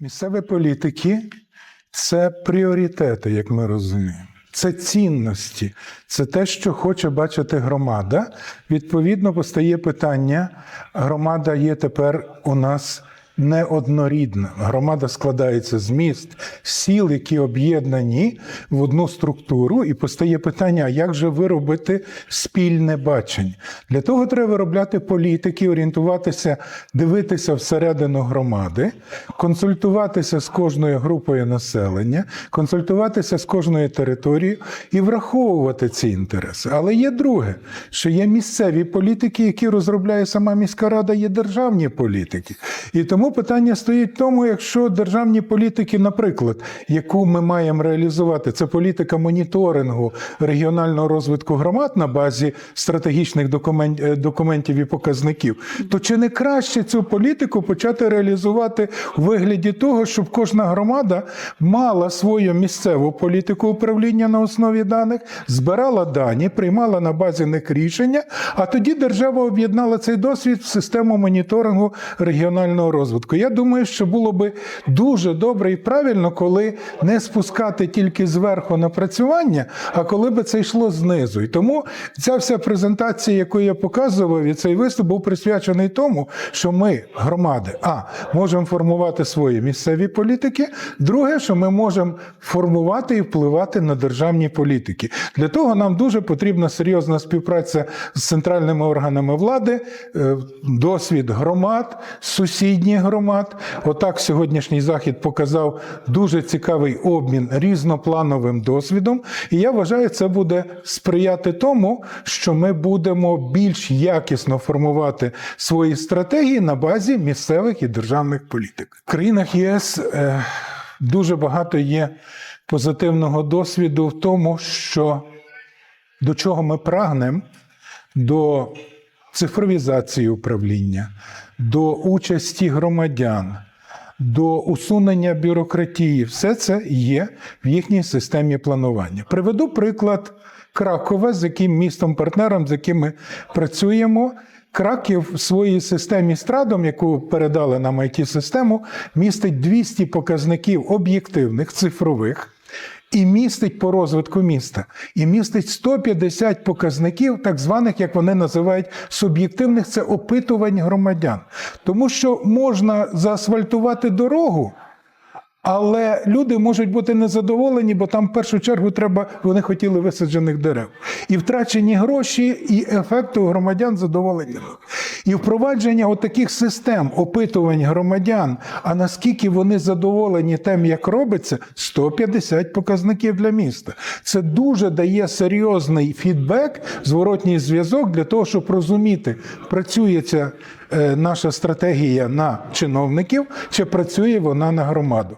Місцеві політики це пріоритети, як ми розуміємо. Це цінності, це те, що хоче бачити громада. Відповідно, постає питання: громада є тепер у нас неоднорідна. Громада складається з міст, сіл, які об'єднані в одну структуру, і постає питання: як же виробити спільне бачення? Для того треба виробляти політики, орієнтуватися, дивитися всередину громади, консультуватися з кожною групою населення, консультуватися з кожною територією і враховувати ці інтереси. Але є друге, що є місцеві політики, які розробляє сама міська рада, є державні політики. І тому питання стоїть в тому, якщо державні політики, наприклад, яку ми маємо реалізувати, це політика моніторингу регіонального розвитку громад на базі стратегічних е, документів і показників, то чи не краще цю політику почати реалізувати у вигляді того, щоб кожна громада мала свою місцеву політику управління на основі даних, збирала дані, приймала на базі них рішення, а тоді держава об'єднала цей досвід в систему моніторингу регіонального розвитку. Я думаю, що було би дуже добре і правильно, коли не спускати тільки зверху напрацювання, а коли би це йшло знизу. І тому ця вся презентація, яку я показував, і цей виступ був присвячений тому, що ми, громади, а можемо формувати свої місцеві політики. Друге, що ми можемо формувати і впливати на державні політики. Для того нам дуже потрібна серйозна співпраця з центральними органами влади, е, досвід громад, сусідніх громад. Отак сьогоднішній захід показав дуже цікавий обмін різноплановим досвідом. І я вважаю, це буде сприяти тому, що ми будемо більш якісно формувати свої стратегії на базі місцевих і державних політик. В країнах ЄС е, дуже багато є позитивного досвіду в тому, що до чого ми прагнемо, до цифровізації управління, до участі громадян, до усунення бюрократії. Все це є в їхній системі планування. Приведу приклад Кракова, з яким містом партнером, з яким ми працюємо. Краків в своїй системі страдом, яку передали нам it систему містить 200 показників об'єктивних, цифрових. І містить по розвитку міста, і містить 150 показників, так званих, як вони називають, суб'єктивних це опитувань громадян. Тому що можна заасфальтувати дорогу, але люди можуть бути незадоволені, бо там в першу чергу треба, вони хотіли висаджених дерев. І втрачені гроші, і ефекту громадян задоволення. І впровадження отаких систем опитувань громадян, а наскільки вони задоволені тим, як робиться, 150 показників для міста. Це дуже дає серйозний фідбек, зворотній зв'язок для того, щоб розуміти, працює ця е, наша стратегія на чиновників, чи працює вона на громаду.